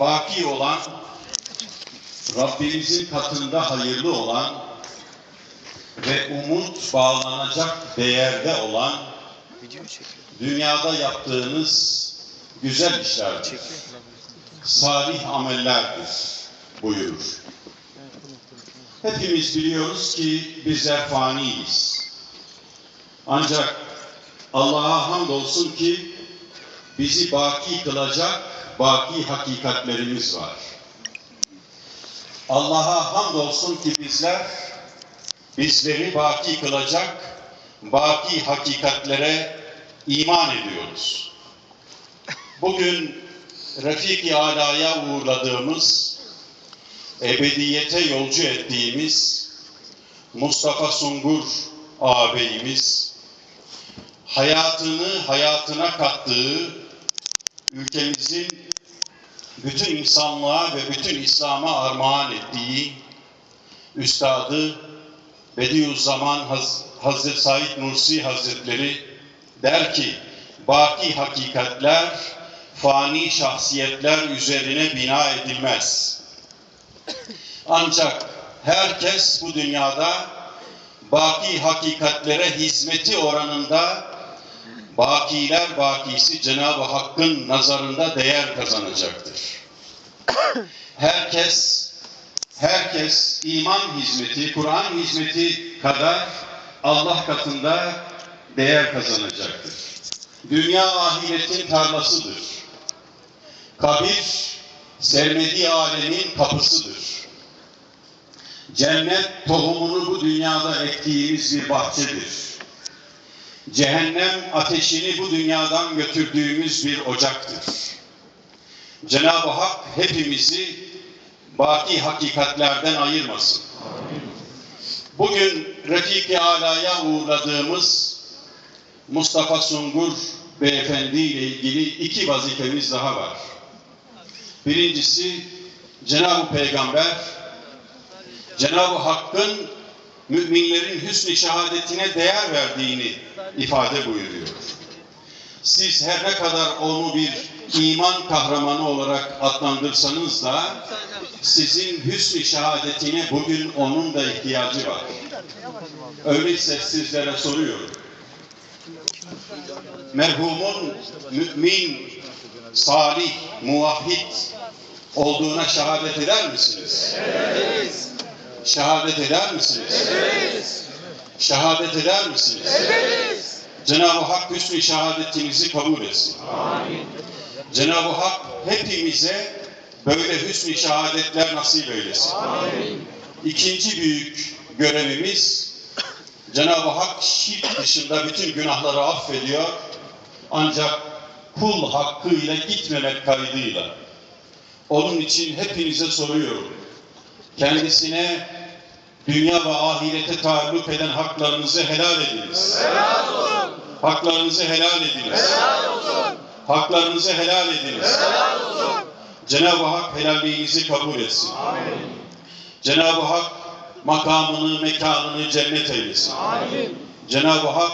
baki olan, Rabbimizin katında hayırlı olan ve umut bağlanacak değerde olan dünyada yaptığınız güzel işlerdir. Salih amellerdir buyurur. Hepimiz biliyoruz ki bizler faniyiz. Ancak Allah'a hamdolsun ki bizi baki kılacak baki hakikatlerimiz var. Allah'a hamdolsun ki bizler bizleri baki kılacak baki hakikatlere iman ediyoruz. Bugün Refik-i Ala'ya uğurladığımız, ebediyete yolcu ettiğimiz Mustafa Sungur ağabeyimiz, hayatını hayatına kattığı, ülkemizin bütün insanlığa ve bütün İslam'a armağan ettiği Üstadı Bediüzzaman Haz Hazreti Said Nursi Hazretleri der ki, baki hakikatler fani şahsiyetler üzerine bina edilmez. Ancak herkes bu dünyada baki hakikatlere hizmeti oranında bakiler bakisi Cenab-ı Hakk'ın nazarında değer kazanacaktır. Herkes herkes iman hizmeti, Kur'an hizmeti kadar Allah katında değer kazanacaktır. Dünya ahiretin tarlasıdır. Kabir, sermediği alemin kapısıdır. Cennet tohumunu bu dünyada ektiğimiz bir bahçedir. Cehennem ateşini bu dünyadan götürdüğümüz bir ocaktır. Cenab-ı Hak hepimizi baki hakikatlerden ayırmasın. Bugün Refik-i Ala'ya uğurladığımız Mustafa Sungur beyefendi ile ilgili iki vazifemiz daha var. Birincisi Cenab-ı Peygamber Cenab-ı Hakk'ın müminlerin hüsnü şehadetine değer verdiğini ifade buyuruyor. Siz her ne kadar onu bir iman kahramanı olarak adlandırsanız da sizin hüsnü şehadetine bugün onun da ihtiyacı var. Öyleyse sizlere soruyorum. Merhumun mümin, salih, muvahhid olduğuna şehadet eder misiniz? Şehadet eder misiniz? Şehadet eder misiniz? Cenab-ı Hak hüsnü şehadetinizi kabul etsin. Cenab-ı Hak hepimize böyle hüsnü şehadetler nasip eylesin. İkinci büyük görevimiz Cenab-ı Hak şirk dışında bütün günahları affediyor. Ancak kul hakkıyla gitmemek kaydıyla. Onun için hepinize soruyorum. Kendisine dünya ve ahirete taalluk eden haklarınızı helal ediniz. Helal olsun. Haklarınızı helal ediniz. Helal olsun. Haklarınızı helal ediniz. Helal olsun. Cenab-ı Hak helalliğinizi kabul etsin. Cenab-ı Hak makamını, mekanını cennet eylesin. Cenab-ı Hak